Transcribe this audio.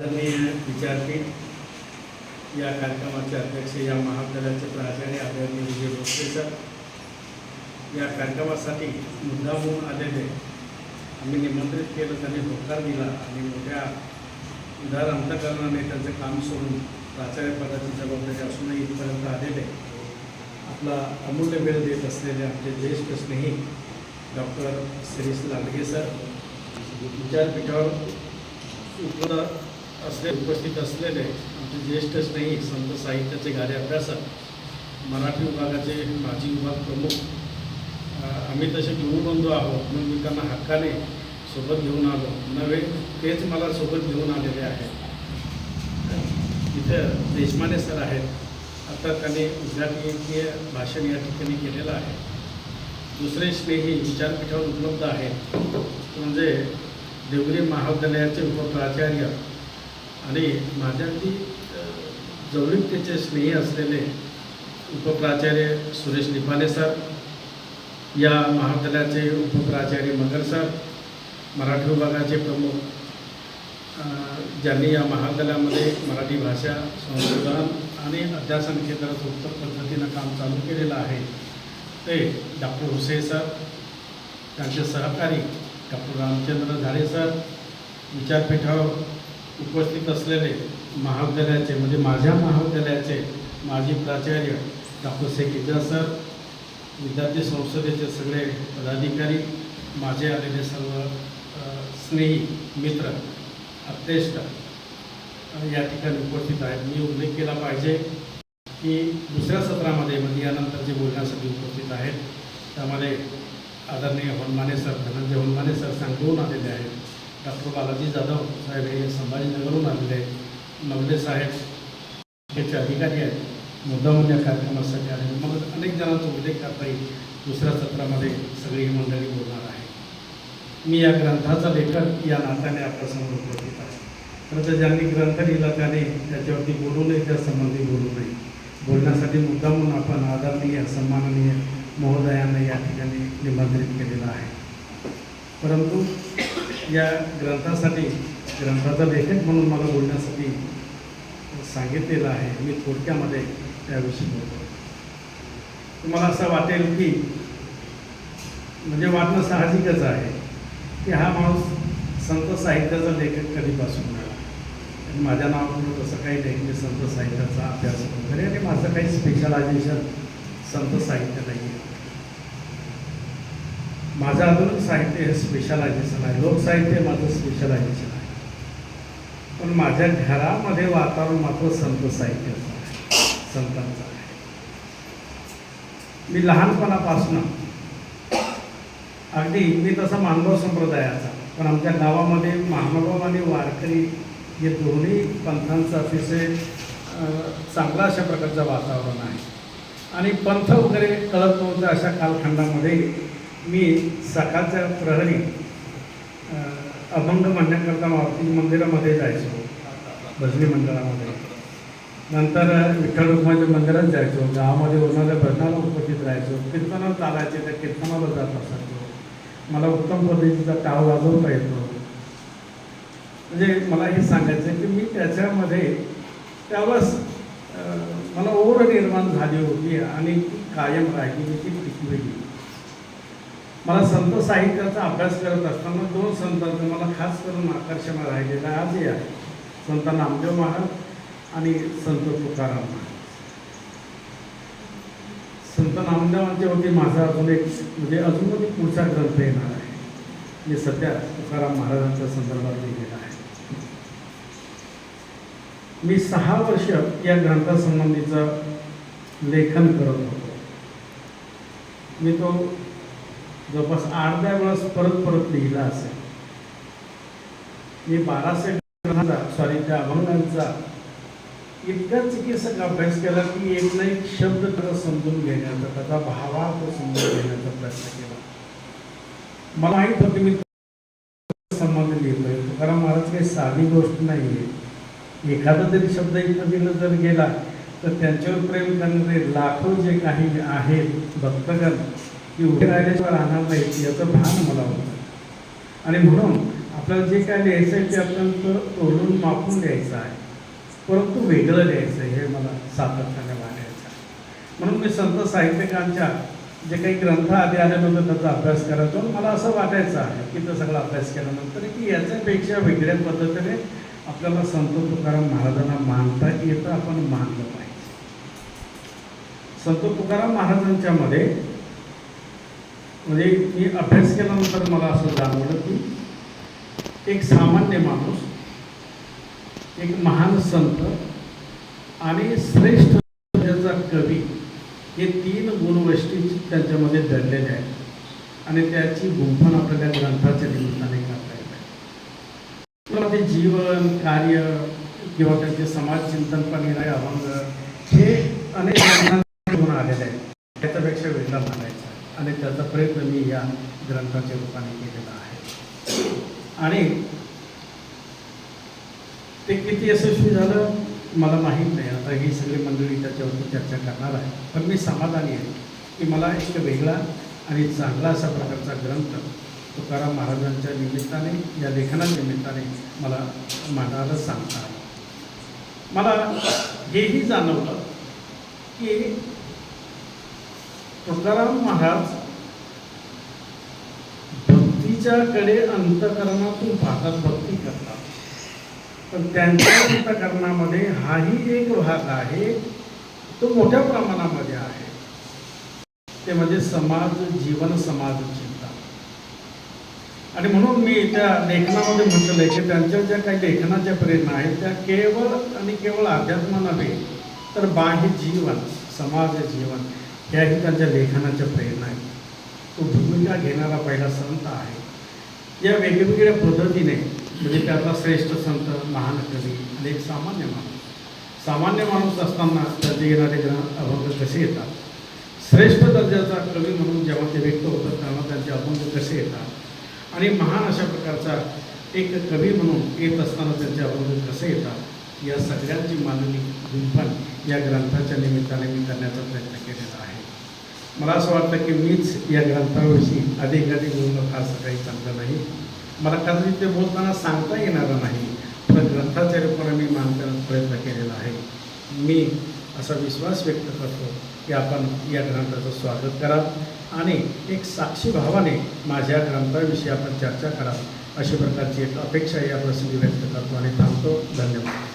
आदरणीय विद्यार्थी या कार्यक्रमाचे अध्यक्ष या महाविद्यालयाचे प्राचार्य आदरणीय विजय भोसले सर या कार्यक्रमासाठी मुद्दामून आलेले आम्ही निमंत्रित केलं त्यांनी होकार दिला आणि मोठ्या उदार अंतकरणाने त्यांचं काम सोडून प्राचार्य पदाची जबाबदारी असूनही इथपर्यंत आलेले आपला अमूल्य वेळ देत असलेले आमचे ज्येष्ठ स्नेही डॉक्टर श्रीश लांडगे सर विद्यापीठावर उपलब्ध असले उपस्थित असलेले आमचे ज्येष्ठ स्नेही संत साहित्याचे गाडे अभ्यासक मराठी विभागाचे माजी विभाग प्रमुख आम्ही तसे गुरुबंधू आहोत. म्हणून मी त्यांना हक्काने सोबत घेऊन आलो. नव्हे तेच मला सोबत घेऊन आलेले आहेत. इथं देशमाने सर आहेत. आता त्यांनी उद्घाटनीय भाषण या ठिकाणी केलेलं आहे. दुसरे स्नेही विचारपीठावर उपलब्ध आहेत. म्हणजे देवरी महाविद्यालयाचे उपप्राचार्य आणि माझ्या अगदी अ, स्नेही असलेले उपप्राचार्य सुरेश निपाने सर या महाविद्यालयाचे उपप्राचार्य मगर सर मराठी विभागाचे प्रमुख ज्यांनी या महाविद्यालयामध्ये मराठी भाषा संशोधन आणि अध्यासन क्षेत्रात उत्तम पद्धतीनं काम चालू केलेलं आहे ते डॉक्टर हुसे सर त्यांचे सहकारी डॉक्टर रामचंद्र झाडे सर विचारपीठावर उपस्थित असलेले महाविद्यालयाचे म्हणजे माझ्या महाविद्यालयाचे माजी प्राचार्य डॉक्टर शेख इजा सर विद्यार्थी संसदेचे सगळे पदाधिकारी माझे आलेले सर्व स्नेही मित्र अत्यष्ट या ठिकाणी उपस्थित आहेत. मी उल्लेख केला पाहिजे की दुसऱ्या सत्रामध्ये म्हणजे यानंतर जे बोलण्यासाठी उपस्थित आहेत त्यामध्ये आदरणीय होनमाने सर धनंजय होनमाने सर सांगून आलेले आहेत. डॉक्टर बालाजी जाधव साहेब हे संभाजीनगरहून आलेले आहेत. नवले साहेब याचे अधिकारी आहेत. मुद्दामून या कार्यक्रमासाठी आले मला अनेक जणांचा उल्लेख करता येईल. दुसऱ्या सत्रामध्ये सगळी ही मंडळी बोलणार आहे. मी या ग्रंथाचा लेखक या नात्याने आपल्यासमोर उपस्थित आहे. खरं तर ज्यांनी ग्रंथ लिहिला त्याने त्याच्यावरती बोलू नये त्या संबंधी बोलू नये. बोलण्यासाठी मुद्दामून आपण आदरणीय सन्माननीय महोदयांना या ठिकाणी निमंत्रित केलेलं आहे. परंतु या ग्रंथासाठी ग्रंथाचा लेखक म्हणून मला बोलण्यासाठी सांगितलेलं आहे. मी थोडक्यामध्ये त्याविषयी बोलतो. तुम्हाला असं वाटेल की म्हणजे वाटणं साहजिकच आहे की हा माणूस संत साहित्याचा लेखक कधीपासून मिळाला आणि माझ्या नावापुढं तसं काही नाही की संत साहित्याचा अभ्यास वगैरे आणि माझं काही स्पेशलायझेशन संत साहित्य नाही आहे माझं आधुनिक साहित्य हे स्पेशलायझेशन आहे. लोकसाहित्य माझं स्पेशलायझेशन आहे. पण माझ्या घरामध्ये वातावरण मात्र संत साहित्याचं आहे. संतांचं आहे. मी लहानपणापासून अगदी मी तसा मानव संप्रदायाचा पण आमच्या गावामध्ये महानुभाव आणि वारकरी हे दोन्ही पंथांचं अतिशय चांगला अशा प्रकारचं वातावरण आहे. आणि पंथ वगैरे कळत नव्हतं अशा कालखंडामध्ये मी सकाळच्या प्रहरी अभंग म्हणण्याकरता मारुती मंदिरामध्ये जायचो. भजनी मंडळामध्ये. नंतर विठ्ठल रुक्माच्या मंदिरात जायचो. गावामध्ये होणाऱ्या भजनाला उपस्थित राहायचो. कीर्तनात चालायचे त्या कीर्तनाला जात असायचो. मला उत्तम पद्धतीचा टाळ वाजवता येतो. म्हणजे मला हे सांगायचं की मी त्याच्यामध्ये त्यावेळेस मला ओढ निर्माण झाली होती आणि ती कायम राहिली ती टिकलेली मला संत साहित्याचा अभ्यास करत असताना दोन संतांचं मला खास करून आकर्षण राहिलेलं आजही आहे. संत नामदेव महाराज आणि संत तुकाराम महाराज. संत नामदेवांच्या होते. माझा अजून एक म्हणजे अजून एक पुढचा ग्रंथ येणार आहे. मी सध्या तुकाराम महाराजांच्या संदर्भात लिहिलेला आहे. मी सहा वर्ष या ग्रंथासंबंधीचं लेखन करत होतो. मी तो जवळपास अर्ध्या वेळेस परत परत लिहिला असेल. मी बाराशे ग्रंथांचा सॉरी त्या अभंगांचा इतका चिकित्सक अभ्यास केला की एक ना एक शब्द त्याला समजून घेण्याचा त्याचा भावार्थ समजून घेण्याचा प्रयत्न केला. मला माहीत होते मी संबंध लिहितोय तुकाराम महाराज काही साधी गोष्ट नाही आहे एखादा तरी शब्द इथं दिलं जर गेला तर त्यांच्यावर प्रेम करणारे लाखो जे काही आहेत भक्तगण की उभे राहिल्याशिवाय राहणार नाही याचं भान मला होतं. आणि म्हणून आपल्याला जे काय लिहायचं आहे ते अत्यंत ओरडून मापून लिहायचं आहे. परंतु वेगळं लिहायचं आहे हे मला सातत्याने वाटायचं आहे. म्हणून मी संत साहित्यिकांच्या जे काही ग्रंथ आधी आल्यानंतर त्याचा अभ्यास करायचो आणि मला असं वाटायचं आहे की तो सगळा अभ्यास केल्यानंतर की याच्यापेक्षा वेगळ्या पद्धतीने आपल्याला संत तुकाराम महाराजांना मानता येतं आपण मानलं पाहिजे. संत तुकाराम महाराजांच्या मध्ये म्हणजे मी अभ्यास केल्यानंतर मला असं जाणवलं की एक सामान्य माणूस एक महान संत आणि श्रेष्ठ त्याचा कवी हे तीन गुणवष्टी त्यांच्यामध्ये दडलेले आहेत आणि त्याची गुंफण आपल्याला ग्रंथाच्या निमित्ताने करता येत. मला ते जीवन कार्य किंवा त्यांचे समाज चिंतन पण येणारे अभंग हे अनेक गुण आलेले आहेत. आणि त्याचा प्रयत्न मी या ग्रंथाच्या रूपाने केलेला आहे. आणि ते किती यशस्वी झालं मला माहीत नाही. आता ही सगळी मंडळी त्याच्यावरती चर्चा करणार आहे पण मी समाधानी आहे की मला एक वेगळा आणि चांगला असा प्रकारचा ग्रंथ तुकाराम महाराजांच्या निमित्ताने या लेखनानिमित्ताने मला मांडायला सांगता आलं. मला हेही जाणवलं की तुकाराम महाराज भक्तीच्याकडे अंतकरणातून पाहतात भक्ती करतात. पण त्यांच्या अंतकरणामध्ये हाही एक भाग आहे तो मोठ्या प्रमाणामध्ये आहे. ते म्हणजे समाज जीवन समाज चिंता. आणि म्हणून मी त्या लेखनामध्ये म्हटलेलं आहे की त्यांच्या ज्या काही लेखनाच्या प्रेरणा आहेत त्या केवळ आणि केवळ अध्यात्म नव्हे तर बाह्य जीवन समाज जीवन त्या त्यांच्या लेखनाच्या प्रेरणा आहे तो भूमिका घेणारा पहिला संत आहे. या वेगवेगळ्या पद्धतीने म्हणजे त्यातला श्रेष्ठ संत महान कवी आणि एक सामान्य माणूस. सामान्य माणूस असताना त्याचे येणारे ग्रह अभंग कसे येतात? श्रेष्ठ दर्जाचा कवी म्हणून जेव्हा ते व्यक्त होतात तेव्हा त्यांचे अभंग कसे येतात? आणि महान अशा प्रकारचा एक कवी म्हणून येत असताना त्यांचे अभंग कसे येतात? या सगळ्यांची मांडणी गुंफण या ग्रंथाच्या निमित्ताने मी करण्याचा प्रयत्न केलेला आहे. मला असं वाटतं की मीच या ग्रंथाविषयी अधिक अधिक बोलणं फारसं काही चांगलं नाही. मला कदाचित ते बोलताना सांगता येणारं नाही पण ग्रंथाच्या रूपाने मी मांडण्याचा प्रयत्न केलेला आहे. मी असा विश्वास व्यक्त करतो की आपण या ग्रंथाचं स्वागत करा आणि एक साक्षी भावाने माझ्या ग्रंथाविषयी आपण चर्चा करा अशा प्रकारची एक अपेक्षा या प्रसंगी व्यक्त करतो आणि थांबतो. धन्यवाद.